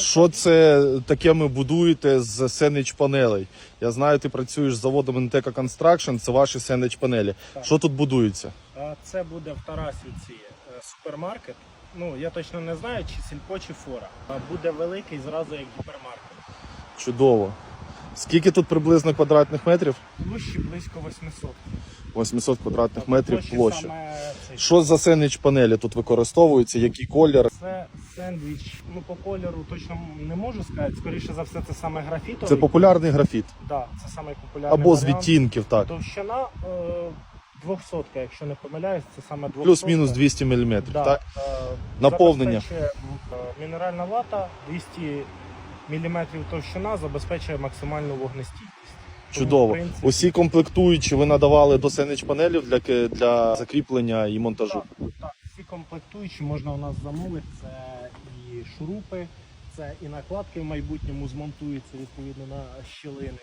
Що це таке ми будуєте з сенич панелей? Я знаю, ти працюєш з заводом NTK Construction, це ваші сенич панелі. Так. Що тут будується? Це буде в Тарасівці е, супермаркет. Ну, я точно не знаю, чи сільпо, чи фора. Буде великий зразу як гіпермаркет. Чудово. Скільки тут приблизно квадратних метрів? Площі близько 800. 800 квадратних метрів Площі площа. Що за сенич панелі тут використовуються? Який колір? Це сендвіч. Ну, по кольору точно не можу сказати. Скоріше за все, це саме графітовий. Це популярний графіт. Да, це саме популярний Або з варіант. відтінків, так. Товщина е, 200, якщо не помиляюсь, це саме 200. Плюс-мінус 200 мм. Да, Так? е, Наповнення. забезпечує, е, Мінеральна вата 200 мм товщина забезпечує максимальну вогнестійкість. Чудово. принципі, Усі комплектуючі ви надавали до сенеч панелів для, для закріплення і монтажу. Так, так, всі комплектуючі можна у нас замовити. Це і шурупи, це і накладки в майбутньому змонтуються відповідно на щілини.